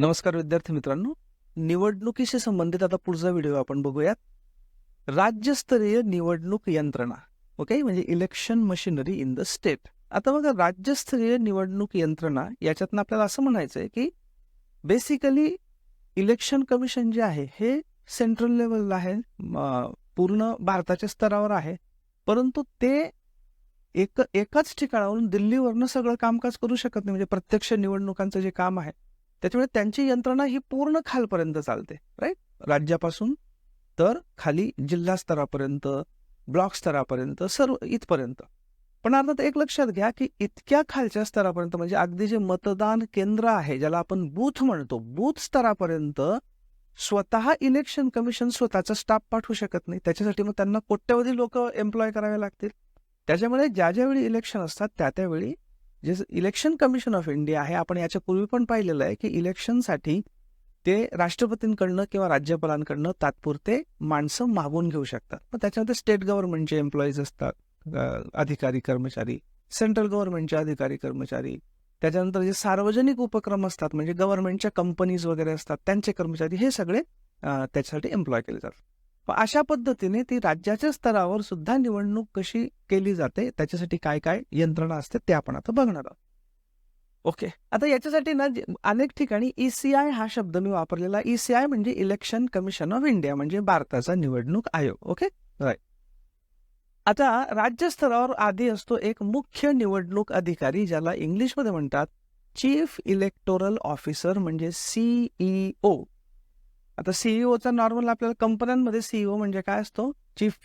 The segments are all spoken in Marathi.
नमस्कार विद्यार्थी मित्रांनो. निवडणुकीशी संबंधित आता पुढचा व्हिडिओ आपण बघूयात. राज्यस्तरीय निवडणूक यंत्रणा ओके? म्हणजे election machinery in the state आता बघा राज्यस्तरीय निवडणूक यंत्रणा याच्यातनं आपल्याला असं म्हणायचं आहे की बेसिकली इलेक्शन कमिशन जे आहे हे सेंट्रल लेवलला आहे पूर्ण भारताच्या स्तरावर आहे. परंतु ते एक एकाच ठिकाणावरून दिल्लीवरनं सगळं कामकाज करू शकत नाही. म्हणजे प्रत्यक्ष निवडणुकांचं जे काम आहे त्याच्यामुळे त्यांची यंत्रणा ही पूर्ण खालपर्यंत चालते राईट राज्यापासून तर खाली जिल्हा स्तरापर्यंत ब्लॉक स्तरापर्यंत सर्व इथपर्यंत. पण अर्थात एक लक्षात घ्या की इतक्या खालच्या स्तरापर्यंत म्हणजे अगदी जे मतदान केंद्र आहे ज्याला आपण बूथ म्हणतो बूथ स्तरापर्यंत स्वतः इलेक्शन कमिशन स्वतःचा स्टाफ पाठवू शकत नाही. त्याच्यासाठी मग त्यांना कोट्यवधी लोक एम्प्लॉय करावे लागतील. त्याच्यामुळे ज्या ज्यावेळी इलेक्शन असतात त्या त्यावेळी जे इलेक्शन कमिशन ऑफ इंडिया आहे आपण याच्यापूर्वी पण पाहिलेलं आहे की इलेक्शनसाठी ते राष्ट्रपतींकडनं किंवा राज्यपालांकडनं तात्पुरते माणसं मागून घेऊ शकतात. मग त्याच्यामध्ये स्टेट गव्हर्नमेंटचे एम्प्लॉईज असतात अधिकारी कर्मचारी सेंट्रल गव्हर्नमेंटचे अधिकारी कर्मचारी. त्याच्यानंतर जे सार्वजनिक उपक्रम असतात म्हणजे गव्हर्नमेंटच्या कंपनीज वगैरे असतात त्यांचे कर्मचारी हे सगळे त्याच्यासाठी एम्प्लॉय केले जातात. अशा पद्धतीने ती राज्याच्या स्तरावर सुद्धा निवडणूक कशी केली जाते त्याच्यासाठी काय काय यंत्रणा असते ते आपण आता बघणार आहोत. ओके. आता याच्यासाठी ना अनेक ठिकाणी ईसीआय हा शब्द मी वापरलेला. ईसीआय म्हणजे इलेक्शन कमिशन ऑफ इंडिया म्हणजे भारताचा निवडणूक आयोग. ओके? राईट आता राज्य स्तरावर आधी असतो एक मुख्य निवडणूक अधिकारी ज्याला इंग्लिशमध्ये म्हणतात चीफ इलेक्टोरल ऑफिसर म्हणजे सीईओ आता सीईओचा नॉर्मल आपल्याला कंपन्यांमध्ये सीईओ म्हणजे काय असतो? चीफ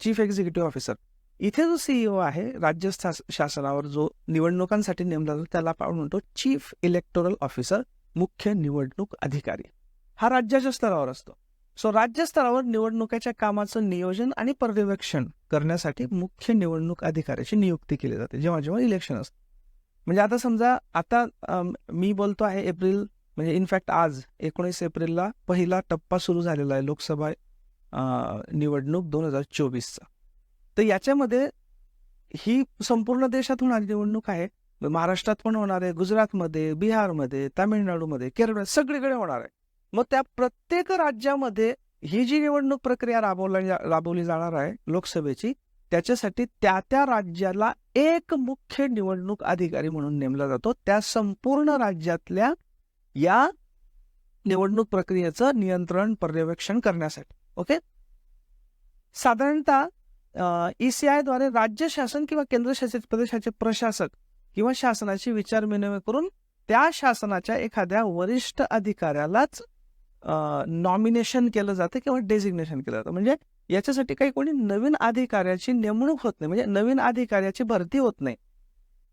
चीफ एक्झिक्युटिव्ह ऑफिसर इथे जो सीईओ आहे राज्य शासनावर जो निवडणुकांसाठी नेमला जातो त्याला आपण म्हणतो चीफ इलेक्टोरल ऑफिसर मुख्य निवडणूक अधिकारी. हा राज्याच्या स्तरावर असतो. सो राज्य स्तरावर निवडणुकीच्या कामाचं नियोजन आणि पर्यवेक्षण करण्यासाठी मुख्य निवडणूक अधिकाऱ्याची नियुक्ती केली जाते जेव्हा जेव्हा इलेक्शन असतं. म्हणजे आता समजा आता मी बोलतो आहे एप्रिल म्हणजे इनफॅक्ट आज एकोणीस एप्रिलला पहिला टप्पा सुरू झालेला आहे लोकसभा निवडणूक दोन हजार चोवीसचा. तर याच्यामध्ये ही संपूर्ण देशात होणारी निवडणूक आहे. महाराष्ट्रात पण होणार आहे गुजरातमध्ये बिहारमध्ये तामिळनाडूमध्ये केरळ सगळीकडे होणार आहे. मग त्या प्रत्येक राज्यामध्ये ही जी निवडणूक प्रक्रिया राबवली राबवली जाणार आहे लोकसभेची त्याच्यासाठी त्या त्या राज्याला एक मुख्य निवडणूक अधिकारी म्हणून नेमला जातो. त्या संपूर्ण राज्यातल्या या निवडणूक प्रक्रियेचं नियंत्रण पर्यवेक्षण करण्यासाठी. ओके साधारणतः ईसीआयद्वारे राज्य शासन किंवा केंद्रशासित प्रदेशाचे प्रशासक किंवा शासनाची विचार विनिमय करून त्या शासनाच्या एखाद्या वरिष्ठ अधिकाऱ्यालाच नॉमिनेशन केलं जातं किंवा डेझिग्नेशन केलं जातं. म्हणजे याच्यासाठी काही कोणी नवीन अधिकाऱ्याची नेमणूक होत नाही. म्हणजे नवीन अधिकाऱ्याची भरती होत नाही.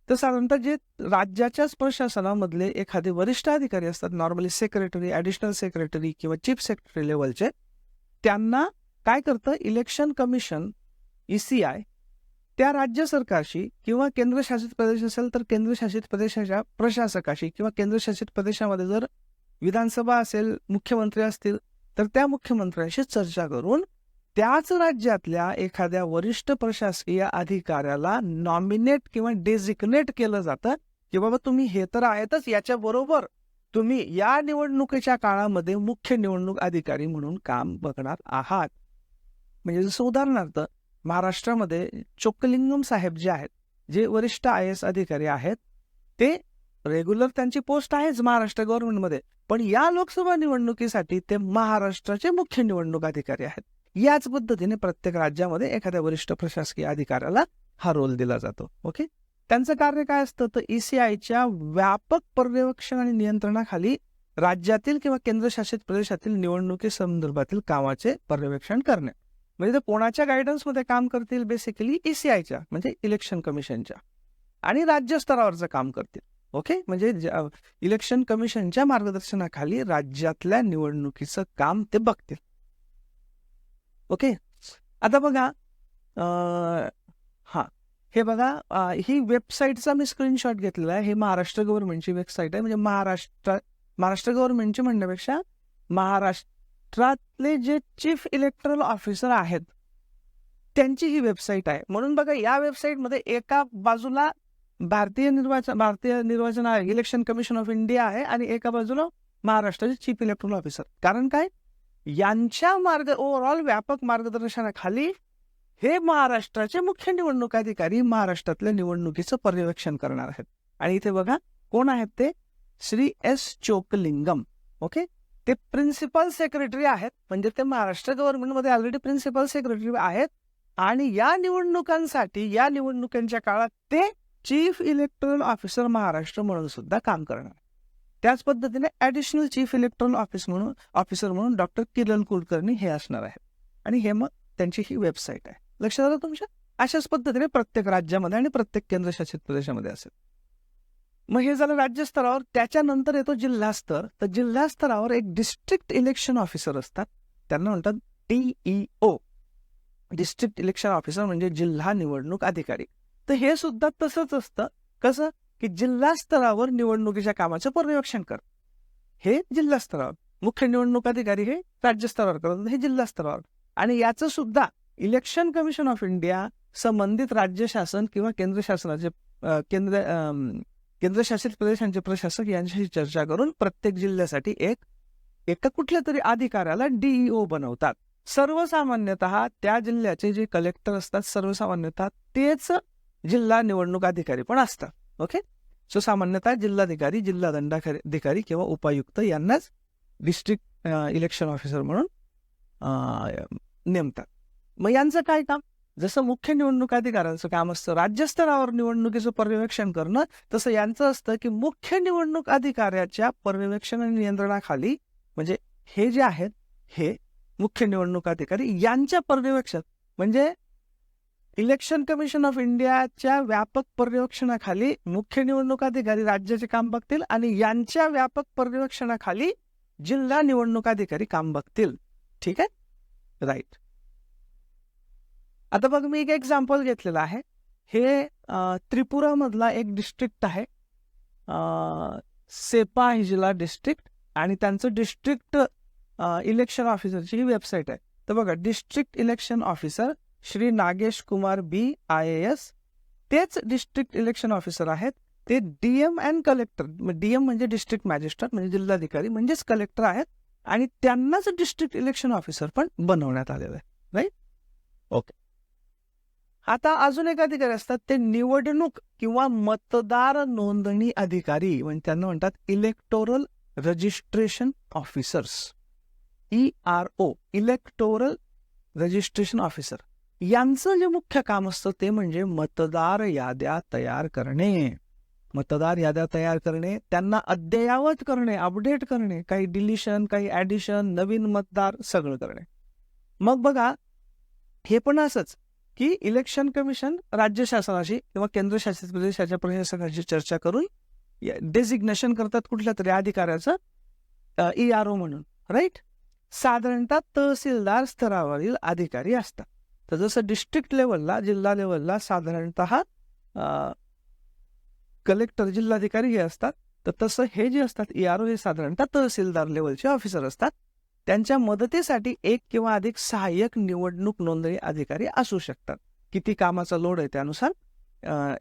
तर साधारणतः जे राज्याच्याच प्रशासनामधले एखादे वरिष्ठ अधिकारी असतात नॉर्मली सेक्रेटरी ॲडिशनल सेक्रेटरी किंवा चीफ सेक्रेटरी लेवलचे त्यांना काय करतं? इलेक्शन कमिशन ईसीआय त्या राज्य सरकारशी किंवा केंद्रशासित प्रदेश असेल तर केंद्रशासित प्रदेशाच्या प्रशासकाशी किंवा केंद्रशासित प्रदेशामध्ये जर विधानसभा असेल मुख्यमंत्री असतील तर त्या मुख्यमंत्र्यांशी चर्चा करून त्याच राज्यातल्या एखाद्या वरिष्ठ प्रशासकीय अधिकाऱ्याला नॉमिनेट किंवा डेझिग्नेट केलं जातं की बाबा तुम्ही हे तर आहेतच याच्या बरोबर तुम्ही या निवडणुकीच्या काळामध्ये मुख्य निवडणूक अधिकारी म्हणून काम बघणार आहात. म्हणजे जसं उदाहरणार्थ महाराष्ट्रामध्ये चोक्कलिंगम साहेब जे आहेत जे वरिष्ठ आय एस अधिकारी आहेत ते रेग्युलर त्यांची पोस्ट आहेच महाराष्ट्र गव्हर्नमेंटमध्ये पण या लोकसभा निवडणुकीसाठी ते महाराष्ट्राचे मुख्य निवडणूक अधिकारी आहेत. याच पद्धतीने प्रत्येक राज्यामध्ये एखाद्या वरिष्ठ प्रशासकीय अधिकाऱ्याला हा रोल दिला जातो. ओके? त्यांचं कार्य काय असतं? तर ईसीआयच्या व्यापक पर्यवेक्षण आणि नियंत्रणाखाली राज्यातील किंवा केंद्रशासित प्रदेशातील निवडणुकी संदर्भातील कामाचे पर्यवेक्षण करणे. म्हणजे ते कोणाच्या गायडन्समध्ये काम करतील? बेसिकली ईसीआयच्या म्हणजे इलेक्शन कमिशनच्या आणि राज्य स्तरावरचं काम करतील. ओके? म्हणजे इलेक्शन कमिशनच्या मार्गदर्शनाखाली राज्यातल्या निवडणुकीचं काम ते बघतील. ओके? आता बघा हां हा. हे बघा ही वेबसाईटचा मी स्क्रीनशॉट घेतलेला आहे. हे महाराष्ट्र गव्हर्नमेंटची वेबसाईट आहे. म्हणजे महाराष्ट्र महाराष्ट्र गव्हर्नमेंटची म्हणण्यापेक्षा महाराष्ट्रातले जे चीफ इलेक्टरल ऑफिसर आहेत त्यांची ही वेबसाईट आहे. म्हणून बघा या वेबसाईटमध्ये एका बाजूला भारतीय निर्वाचन भारतीय निर्वाचन इलेक्शन कमिशन ऑफ इंडिया आहे आणि एका बाजूला महाराष्ट्राचे चीफ इलेक्ट्रॉनिक ऑफिसर. कारण काय? यांच्या मार्ग ओव्हरऑल व्यापक मार्गदर्शनाखाली हे महाराष्ट्राचे मुख्य निवडणूक अधिकारी महाराष्ट्रातल्या निवडणुकीचं पर्यवेक्षण करणार आहेत. आणि इथे बघा कोण आहेत ते? Shri S Chokalingam okay? ते प्रिन्सिपल सेक्रेटरी आहेत. म्हणजे ते महाराष्ट्र गव्हर्नमेंटमध्ये ऑलरेडी प्रिन्सिपल सेक्रेटरी आहेत. आणि या निवडणुकांसाठी या निवडणुकांच्या काळात ते चीफ इलेक्टोरल ऑफिसर महाराष्ट्र म्हणून सुद्धा काम करणार त्याच पद्धतीने ऍडिशनल चीफ इलेक्ट्रॉनिक ऑफिस म्हणून ऑफिसर म्हणून डॉक्टर किरण कुलकर्णी हे असणार आहेत. आणि हे मग त्यांची ही वेबसाईट आहे. लक्षात आलं तुमच्या? अशाच पद्धतीने प्रत्येक राज्यामध्ये आणि प्रत्येक केंद्रशासित प्रदेशामध्ये असेल. मग हे झालं राज्यस्तरावर. त्याच्यानंतर येतो जिल्हा स्तर तर जिल्हा स्तरावर एक डिस्ट्रिक्ट इलेक्शन ऑफिसर असतात. त्यांना म्हणतात डीईओ डिस्ट्रिक्ट इलेक्शन ऑफिसर म्हणजे जिल्हा निवडणूक अधिकारी. तर हे सुद्धा तसंच असतं. कसं? की जिल्हा स्तरावर निवडणुकीच्या कामाचं पर्यवेक्षण कर. हे जिल्हा स्तरावर. मुख्य निवडणूक अधिकारी हे राज्य स्तरावर करतात हे जिल्हा स्तरावर. आणि याचं सुद्धा इलेक्शन कमिशन ऑफ इंडिया संबंधित राज्य शासन किंवा केंद्र शासनाचे केंद्र केंद्रशासित प्रदेशांचे प्रशासक यांच्याशी चर्चा करून प्रत्येक जिल्ह्यासाठी एक एका कुठल्या तरी अधिकाऱ्याला डीईओ बनवतात. सर्वसामान्यत त्या जिल्ह्याचे जे कलेक्टर असतात सर्वसामान्यत तेच जिल्हा निवडणूक अधिकारी पण असतात. ओके? सो सामान्यतः जिल्हाधिकारी जिल्हा दंडाधिकारी किंवा उपायुक्त यांनाच डिस्ट्रिक्ट इलेक्शन ऑफिसर म्हणून नेमतात. मग यांचं काय काम? जसं मुख्य निवडणूक अधिकाऱ्यांचं काम असतं राज्यस्तरावर निवडणुकीचं पर्यवेक्षण करणं तसं यांचं असतं की मुख्य निवडणूक अधिकाऱ्याच्या पर्यवेक्षण आणि नियंत्रणाखाली म्हणजे हे जे आहेत हे मुख्य निवडणूक अधिकारी यांच्या पर्यवेक्षण म्हणजे इलेक्शन कमिशन ऑफ इंडियाच्या व्यापक पर्यवेक्षणाखाली मुख्य निवडणूक अधिकारी राज्याचे काम बघतील आणि यांच्या व्यापक पर्यवेक्षणाखाली जिल्हा निवडणूक अधिकारी काम बघतील. ठीक आहे? राईट आता बघ मी एक एक्झाम्पल घेतलेलं आहे. हे त्रिपुरामधला एक डिस्ट्रिक्ट आहे. सेपा हिजला डिस्ट्रिक्ट आणि त्यांचं डिस्ट्रिक्ट इलेक्शन ऑफिसरची ही वेबसाईट आहे. तर बघा district election officer Shri Nagesh Kumar B I S तेच डिस्ट्रिक्ट इलेक्शन ऑफिसर आहेत. ते डीएम अँड कलेक्टर डीएम म्हणजे डिस्ट्रिक्ट मॅजिस्ट्रेट म्हणजे जिल्हाधिकारी म्हणजेच कलेक्टर आहेत. आणि त्यांनाच डिस्ट्रिक्ट इलेक्शन ऑफिसर पण बनवण्यात आलेलं आहे. राईट ओके आता अजून एक अधिकारी असतात. ते निवडणूक किंवा मतदार नोंदणी अधिकारी म्हणजे त्यांना म्हणतात electoral registration officers E R O electoral registration officer यांचं जे मुख्य काम असतं ते म्हणजे मतदार याद्या तयार करणे. मतदार याद्या तयार करणे त्यांना अद्ययावत करणे अपडेट करणे काही डिलिशन काही ॲडिशन नवीन मतदार सगळं करणे. मग बघा हे पण असंच की इलेक्शन कमिशन राज्य शासनाशी किंवा केंद्रशासित प्रदेशाच्या प्रशासनाशी चर्चा करून डेजिग्नेशन करतात कुठल्या तरी अधिकाऱ्याचं ई आर ओ म्हणून राईट साधारणतः तहसीलदार स्तरावरील अधिकारी असतात. तर जसं डिस्ट्रिक्ट लेवलला जिल्हा लेवलला साधारणत कलेक्टर जिल्हाधिकारी हे असतात. तर तसं हे जे असतात ई आर ओ हे साधारणतः तहसीलदार लेवलचे ऑफिसर असतात. त्यांच्या मदतीसाठी एक किंवा अधिक सहाय्यक निवडणूक नोंदणी अधिकारी असू शकतात. किती कामाचा लोड आहे त्यानुसार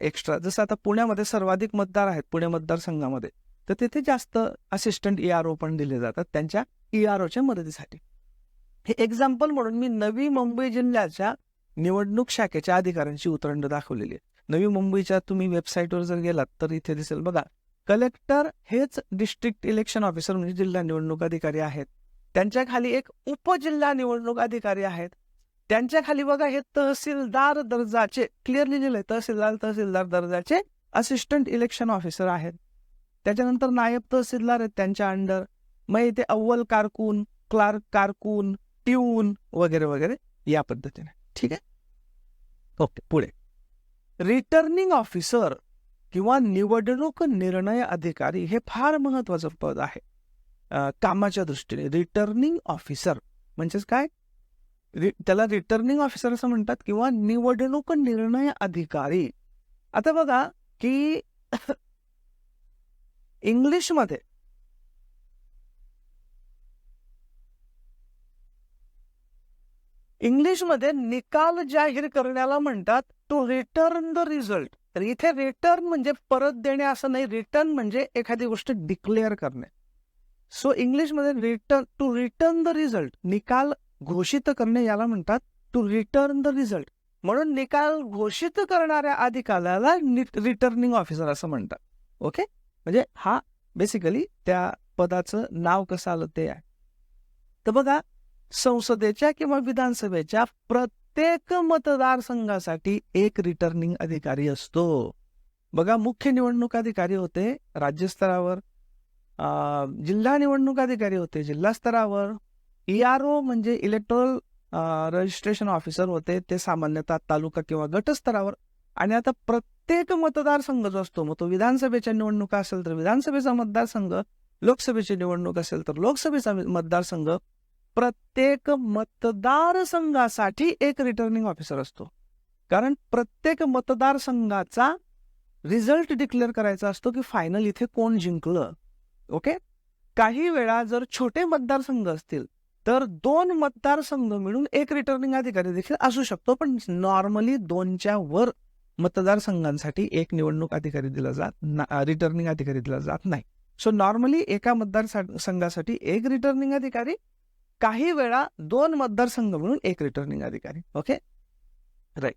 एक्स्ट्रा जसं आता पुण्यामध्ये सर्वाधिक मतदार आहेत पुणे मतदारसंघामध्ये. तर तिथे जास्त असिस्टंट ई आर ओ पण दिले जातात त्यांच्या ई आर ओच्या मदतीसाठी. हे एक्झाम्पल म्हणून मी नवी मुंबई जिल्ह्याच्या निवडणूक शाखेच्या अधिकाऱ्यांची उतरंड दाखवलेली आहे. नवी मुंबईच्या तुम्ही वेबसाईटवर जर गेलात तर इथे दिसेल बघा कलेक्टर हेच डिस्ट्रिक्ट इलेक्शन ऑफिसर म्हणजे जिल्हा निवडणूक अधिकारी आहेत. त्यांच्या खाली एक उपजिल्हा निवडणूक अधिकारी आहेत. त्यांच्या खाली बघा हे तहसीलदार दर्जाचे क्लिअर लिहिलेले तहसीलदार तहसीलदार दर्जाचे असिस्टंट इलेक्शन ऑफिसर आहेत. त्याच्यानंतर नायब तहसीलदार आहेत त्यांच्या अंडर मग इथे अव्वल कारकून क्लार्क कारकून ट्यून वगैरे वगैरे या पद्धतीने. ठीक आहे? ओके पुढे. रिटर्निंग ऑफिसर किंवा निवडणूक निर्णय अधिकारी हे फार महत्वाचं पद आहे. कामाच्या दृष्टीने. रिटर्निंग ऑफिसर म्हणजेच काय? त्याला रिटर्निंग ऑफिसर असं म्हणतात किंवा निवडणूक निर्णय अधिकारी. आता बघा की इंग्लिशमध्ये इंग्लिशमध्ये निकाल जाहीर करण्याला म्हणतात टू रिटर्न द रिझल्ट तर इथे रिटर्न म्हणजे परत देणे असं नाही रिटर्न म्हणजे एखादी गोष्ट डिक्लेअर करणे. सो इंग्लिशमध्ये return to return the result निकाल घोषित करणे याला म्हणतात टू रिटर्न द रिझल्ट म्हणून निकाल घोषित करणाऱ्या अधिकाऱ्याला रिटर्निंग ऑफिसर असं म्हणतात. ओके म्हणजे हा बेसिकली त्या पदाचं नाव कसं आलं ते आहे. तर बघा संसदेच्या किंवा विधानसभेच्या प्रत्येक मतदारसंघासाठी एक रिटर्निंग अधिकारी असतो. बघा मुख्य निवडणूक अधिकारी होते राज्यस्तरावर जिल्हा निवडणूक अधिकारी होते जिल्हा स्तरावर ओ म्हणजे इलेक्ट्रोल रजिस्ट्रेशन ऑफिसर होते. ते सामान्यतः तालुका किंवा गटस्तरावर. आणि आता प्रत्येक मतदारसंघ जो असतो मग तो विधानसभेच्या निवडणुका असेल तर विधानसभेचा मतदारसंघ लोकसभेची निवडणूक असेल तर लोकसभेचा मतदारसंघ प्रत्येक मतदारसंघासाठी एक रिटर्निंग ऑफिसर असतो. कारण प्रत्येक मतदारसंघाचा रिझल्ट डिक्लेअर करायचा असतो की फायनल इथे कोण जिंकलं. ओके काही वेळा जर छोटे मतदारसंघ असतील तर दोन मतदारसंघ मिळून एक रिटर्निंग अधिकारी देखील असू शकतो. पण नॉर्मली दोनच्या वर मतदारसंघांसाठी एक निवडणूक अधिकारी दिला जात रिटर्निंग अधिकारी दिला जात नाही. सो नॉर्मली एका मतदारसंघासाठी एक रिटर्निंग अधिकारी काही वेळा दोन मतदारसंघ म्हणून एक रिटर्निंग अधिकारी ओके राईट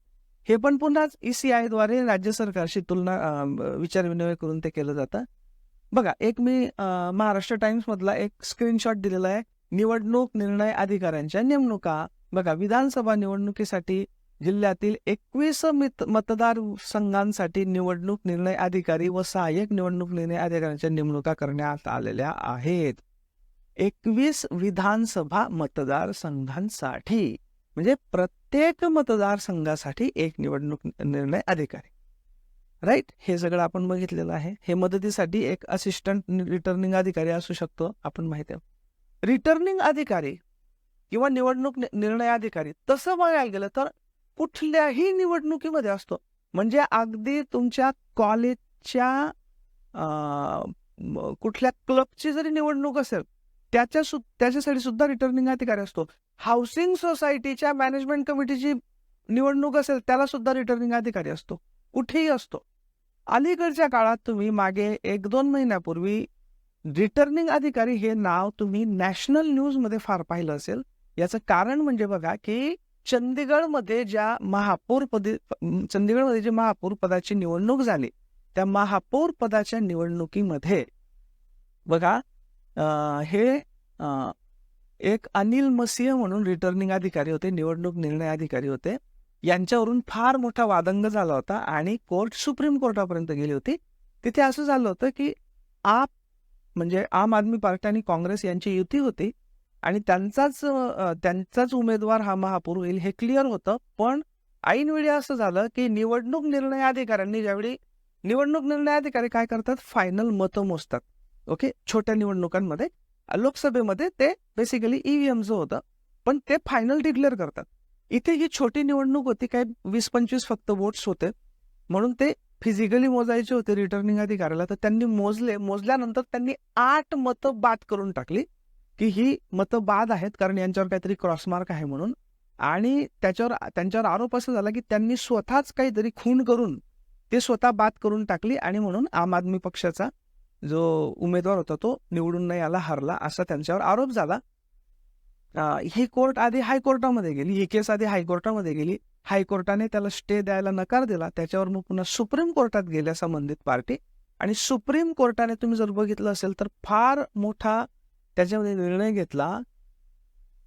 हे पण पुन्हा ईसीआयद्वारे राज्य सरकारशी तुलना विचारविनिमय करून ते केलं जातं. बघा एक मी महाराष्ट्र टाइम्स मधला एक स्क्रीनशॉट दिलेला आहे. निवडणूक निर्णय अधिकाऱ्यांच्या नेमणुका. बघा विधानसभा निवडणुकीसाठी जिल्ह्यातील एकवीस मित मतदार संघांसाठी निवडणूक निर्णय अधिकारी व सहाय्यक निवडणूक निर्णय अधिकाऱ्यांच्या नेमणुका करण्यात आलेल्या आहेत. एकवीस विधानसभा मतदारसंघांसाठी म्हणजे प्रत्येक मतदारसंघासाठी एक निवडणूक निर्णय अधिकारी. राईट हे सगळं आपण बघितलेलं आहे. हे मदतीसाठी एक असिस्टंट रिटर्निंग अधिकारी असू शकतो आपण माहिती आहे. रिटर्निंग अधिकारी किंवा निवडणूक निर्णय अधिकारी तसं बघायला गेलं तर कुठल्याही निवडणुकीमध्ये असतो. म्हणजे अगदी तुमच्या कॉलेजच्या कुठल्या क्लबची जरी निवडणूक असेल त्याच्या सु त्याच्यासाठी सुद्धा रिटर्निंग अधिकारी असतो. हाऊसिंग सोसायटीच्या मॅनेजमेंट कमिटीची निवडणूक असेल त्याला सुद्धा रिटर्निंग अधिकारी असतो. कुठेही असतो. अलीकडच्या काळात तुम्ही मागे एक दोन महिन्यापूर्वी रिटर्निंग अधिकारी हे नाव तुम्ही नॅशनल न्यूजमध्ये फार पाहिलं असेल. याचं कारण म्हणजे बघा की चंदीगडमध्ये ज्या महापौर पदी चंदीगडमध्ये जी महापौर पदाची निवडणूक झाली त्या महापौर पदाच्या निवडणुकीमध्ये बघा हे एक अनिल मसिह म्हणून रिटर्निंग अधिकारी होते निवडणूक निर्णय अधिकारी होते. यांच्यावरून फार मोठा वादंग झाला होता आणि कोर्ट सुप्रीम कोर्टापर्यंत गेली होती. तिथे असं झालं होतं की आप म्हणजे आम आदमी पार्टी आणि काँग्रेस यांची युती होती आणि त्यांचाच त्यांचाच उमेदवार हा महापूर होईल हे क्लिअर होतं. पण ऐनवेळी असं झालं की निवडणूक निर्णय अधिकाऱ्यांनी ज्यावेळी निवडणूक निर्णय अधिकारी काय करतात? फायनल मतं मोजतात. ओके? छोट्या निवडणुकांमध्ये लोकसभेमध्ये ते बेसिकली ईव्हीएम जो होतं. पण ते फायनल डिक्लेअर करतात. इथे ही छोटी निवडणूक होती काय वीस पंचवीस फक्त वोट्स होते. म्हणून ते फिजिकली मोजायचे होते रिटर्निंग अधिकाऱ्याला. तर त्यांनी मोजले मोजल्यानंतर त्यांनी आठ मतं बाद करून टाकली की ही मतं बाद आहेत कारण यांच्यावर काहीतरी क्रॉसमार्क आहे म्हणून. आणि त्याच्यावर त्यांच्यावर आरोप असा झाला की त्यांनी स्वतःच काहीतरी खून करून ते स्वतः बाद करून टाकली आणि म्हणून आम आदमी पक्षाचा जो उमेदवार होता तो निवडून नाही आला हरला असा त्यांच्यावर आरोप झाला. ही कोर्ट आधी हायकोर्टामध्ये गेली ही केस आधी हायकोर्टामध्ये गेली. हायकोर्टाने त्याला स्टे द्यायला नकार दिला. त्याच्यावर मग पुन्हा सुप्रीम कोर्टात गेल्या संबंधित पार्टी. आणि सुप्रीम कोर्टाने तुम्ही जर बघितलं असेल तर फार मोठा त्याच्यामध्ये निर्णय घेतला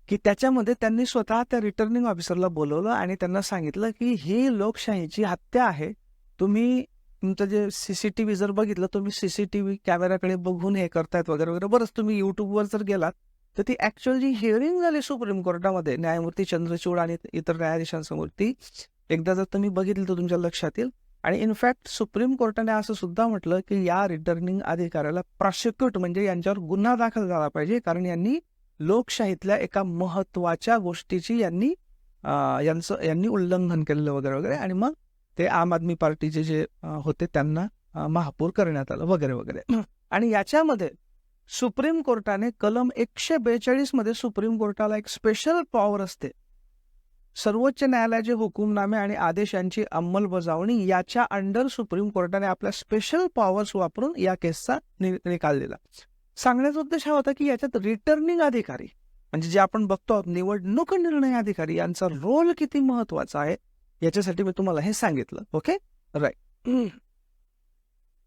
की त्याच्यामध्ये त्यांनी स्वतः त्या रिटर्निंग ऑफिसरला बोलवलं आणि त्यांना सांगितलं की ही लोकशाहीची हत्या आहे. तुम्ही तुमचं जे सीसीटीव्ही जर बघितलं तुम्ही सीसीटीव्ही कॅमेराकडे बघून हे करतायत वगैरे वगैरे. बरंच तुम्ही युट्यूबवर जर गेलात तर ती ऍक्च्युअल जी हिअरिंग झाली सुप्रीम कोर्टामध्ये न्यायमूर्ती चंद्रचूड आणि इतर न्यायाधीशांसमोर ती एकदा जर तुम्ही बघितलं तर तुमच्या लक्षात येईल. आणि इनफॅक्ट सुप्रीम कोर्टाने असं सुद्धा म्हटलं की या रिटर्निंग अधिकाऱ्याला प्रॉसिक्यूट म्हणजे यांच्यावर गुन्हा दाखल झाला पाहिजे कारण यांनी लोकशाहीतल्या एका महत्त्वाच्या गोष्टीची यांनी यांचं यांनी उल्लंघन केलेलं वगैरे वगैरे. आणि मग ते आम आदमी पार्टीचे जे होते त्यांना महापौर करण्यात आलं वगैरे वगैरे. आणि याच्यामध्ये सुप्रीम कोर्टाने कलम एकशे बेचाळीसमध्ये सुप्रीम कोर्टाला एक स्पेशल पॉवर असते. सर्वोच्च न्यायालयाचे हुकुमनामे आणि आदेश यांची अंमलबजावणी याच्या अंडर सुप्रीम कोर्टाने आपल्या स्पेशल पॉवर्स वापरून या केसचा निकाल दिला. सांगण्याचा उद्देश हा होता की याच्यात रिटर्निंग अधिकारी म्हणजे जे आपण बघतो आहोत निवडणूक निर्णय अधिकारी यांचा रोल किती महत्त्वाचा आहे याच्यासाठी मी तुम्हाला हे सांगितलं. ओके राईट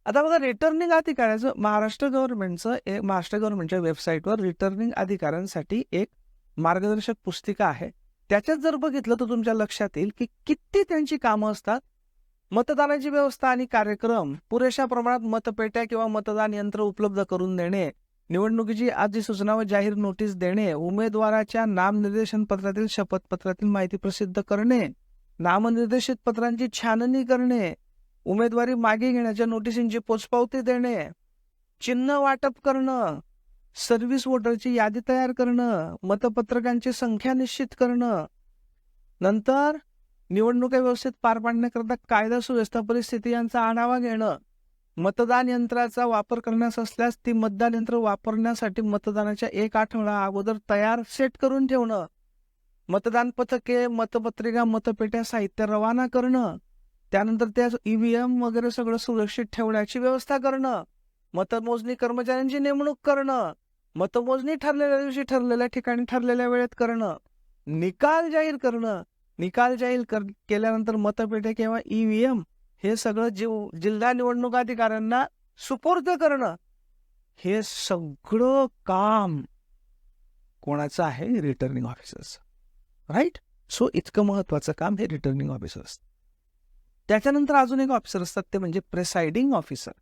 आता बघा रिटर्निंग अधिकाऱ्याचं महाराष्ट्र गव्हर्नमेंटचं एक महाराष्ट्र गव्हर्नमेंटच्या वेबसाईटवर रिटर्निंग अधिकाऱ्यांसाठी एक मार्गदर्शक पुस्तिका आहे. त्याच्यात जर बघितलं तर तुमच्या लक्षात येईल की किती त्यांची कामं असतात. मतदानाची व्यवस्था आणि कार्यक्रम पुरेशा प्रमाणात मतपेट्या किंवा मतदान यंत्र उपलब्ध करून देणे निवडणुकीची अधिसूचना व जाहीर नोटीस देणे उमेदवाराच्या नामनिर्देशन पत्रातील शपथपत्रातील माहिती प्रसिद्ध करणे नामनिर्देशित पत्रांची छाननी करणे उमेदवारी मागे घेण्याच्या नोटिसींची पोचपावती देणे चिन्ह वाटप करणं सर्व्हिस वोटरची यादी तयार करणं मतपत्रकांची संख्या निश्चित करणं. नंतर निवडणुका व्यवस्थित पार पाडण्याकरता कायदा सुव्यवस्था परिस्थिती यांचा आढावा घेणं. मतदान यंत्राचा वापर करण्यास असल्यास ती मतदान यंत्र वापरण्यासाठी मतदानाच्या एक आठवडा अगोदर तयार सेट करून ठेवणं. मतदान पथके मतपत्रिका मतपेट्या साहित्य रवाना करणं त्यानंतर त्या ईव्हीएम वगैरे सगळं सुरक्षित ठेवण्याची व्यवस्था करणं मतमोजणी कर्मचाऱ्यांची नेमणूक करणं मतमोजणी ठरलेल्या दिवशी ठरलेल्या ठिकाणी ठरलेल्या वेळेत करणं निकाल जाहीर करणं निकाल जाहीर कर केल्यानंतर मतपेटे किंवा ईव्हीएम हे सगळं जीव जिल्हा निवडणूक अधिकाऱ्यांना सुपूर्द करणं हे सगळं काम कोणाचं आहे? रिटर्निंग ऑफिसरचं राईट सो इतकं महत्वाचं काम हे रिटर्निंग ऑफिसर्स त्याच्यानंतर अजून एक ऑफिसर असतात ते म्हणजे प्रेसाइडिंग ऑफिसर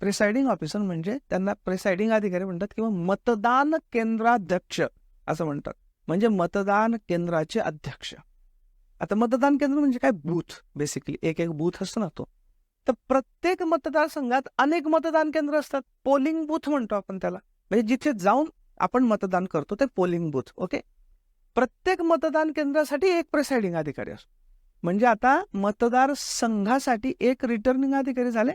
प्रेसाइडिंग ऑफिसर म्हणजे त्यांना प्रेसाइडिंग अधिकारी म्हणतात किंवा मतदान केंद्राध्यक्ष असं म्हणतात. म्हणजे मतदान केंद्राचे अध्यक्ष. आता मतदान केंद्र म्हणजे काय? बूथ बेसिकली एक एक बूथ असतो ना तो. तर प्रत्येक मतदारसंघात अनेक मतदान केंद्र असतात. पोलिंग बूथ म्हणतो आपण त्याला. म्हणजे जिथे जाऊन आपण मतदान करतो ते पोलिंग बूथ ओके प्रत्येक मतदान केंद्रासाठी एक प्रेसाइडिंग अधिकारी असतो. म्हणजे आता मतदार संघासाठी एक रिटर्निंग अधिकारी झाले.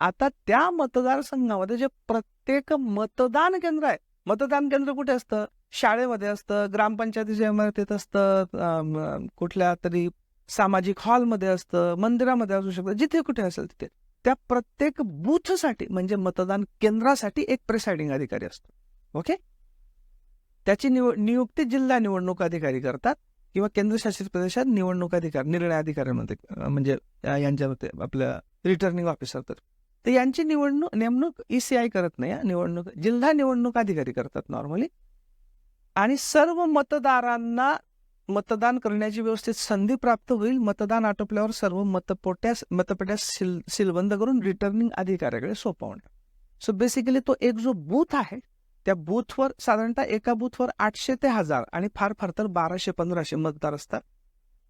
आता त्या मतदारसंघामध्ये जे प्रत्येक मतदान केंद्र आहे मतदान केंद्र कुठे असतं? शाळेमध्ये असतं ग्रामपंचायतीच्या इमारतीत असतं कुठल्या तरी सामाजिक हॉलमध्ये असतं मंदिरामध्ये असू शकतं जिथे कुठे असेल तिथे. त्या प्रत्येक बूथसाठी म्हणजे मतदान केंद्रासाठी एक प्रिसाइडिंग अधिकारी असतो. ओके? त्याची निव नियुक्ती जिल्हा निवडणूक अधिकारी करतात किंवा केंद्रशासित प्रदेशात निवडणूक अधिकारी निर्णय अधिकाऱ्यांमध्ये म्हणजे यांच्यामध्ये आपल्या रिटर्निंग ऑफिसर तर. तर यांची निवडणूक नेमणूक ईसीआय करत नाही निवडणूक जिल्हा निवडणूक अधिकारी करतात नॉर्मली आणि सर्व मतदारांना मतदान करण्याची व्यवस्थित संधी प्राप्त होईल. मतदान आटोपल्यावर सर्व मतपोट्या मतपेट्या सिल सिलबंद करून रिटर्निंग अधिकाऱ्याकडे सोपवणं सो बेसिकली तो एक जो बूथ आहे त्या बूथवर साधारणतः एका बूथवर आठशे ते हजार आणि फार फार तर बाराशे पंधराशे मतदार असतात.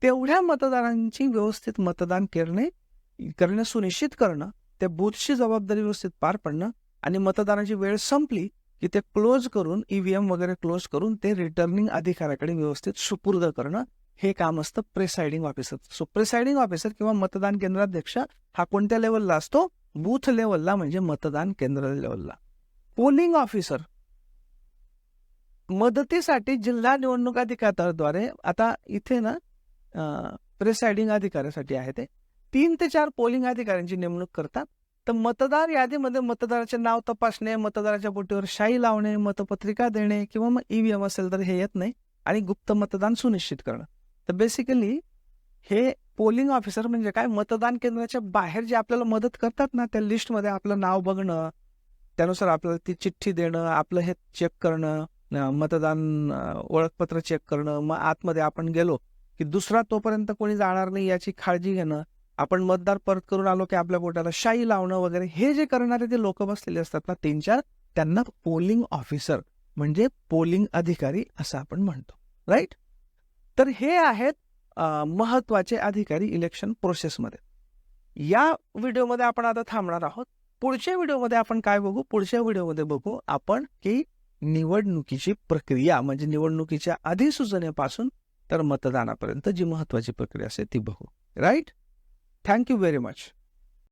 तेवढ्या मतदारांची व्यवस्थित मतदान करणे करणे सुनिश्चित करणं त्या बूथची जबाबदारी व्यवस्थित पार पडणं आणि मतदानाची वेळ संपली की ते क्लोज करून ईव्हीएम वगैरे क्लोज करून ते रिटर्निंग अधिकाऱ्याकडे व्यवस्थित सुपूर्द करणं हे काम असतं presiding officer. So presiding officer किंवा मतदान केंद्राध्यक्ष हा कोणत्या लेवलला असतो? बूथ लेवलला म्हणजे मतदान केंद्र लेवलला. पोलिंग ऑफिसर मदतीसाठी जिल्हा निवडणूक अधिकाऱ्याद्वारे आता इथे ना प्रेसाइडिंग अधिकाऱ्यासाठी आहे ते तीन ते चार पोलिंग अधिकाऱ्यांची नेमणूक करतात. तर मतदार यादीमध्ये मतदाराचे नाव तपासणे मतदाराच्या बोटीवर शाई लावणे मतपत्रिका देणे किंवा मग ईव्हीएम असेल तर हे येत नाही आणि गुप्त मतदान सुनिश्चित करणं. तर बेसिकली हे पोलिंग ऑफिसर म्हणजे काय? मतदान केंद्राच्या बाहेर जे आपल्याला मदत करतात ना त्या लिस्टमध्ये आपलं नाव बघणं त्यानुसार आपल्याला ती चिठ्ठी देणं आपलं हे चेक करणं मतदान ओळखपत्र चेक करणं मग आतमध्ये आपण गेलो की दुसरा तोपर्यंत कोणी जाणार नाही याची काळजी घेणं आपण मतदार परत करून आलो की आपल्या बोटाला शाई लावणं वगैरे हे जे करणारे ते लोक बसलेले असतात ना तीन चार त्यांना पोलिंग ऑफिसर म्हणजे पोलिंग अधिकारी असं आपण म्हणतो. राईट तर हे आहेत महत्त्वाचे अधिकारी इलेक्शन प्रोसेसमध्ये या व्हिडिओमध्ये आपण आता थांबणार आहोत. पुढच्या व्हिडिओमध्ये आपण काय बघू? पुढच्या व्हिडिओमध्ये बघू आपण की निवडणुकीची प्रक्रिया म्हणजे निवडणुकीच्या अधिसूचनेपासून तर मतदानापर्यंत जी महत्वाची प्रक्रिया असते ती बघू. Right thank you very much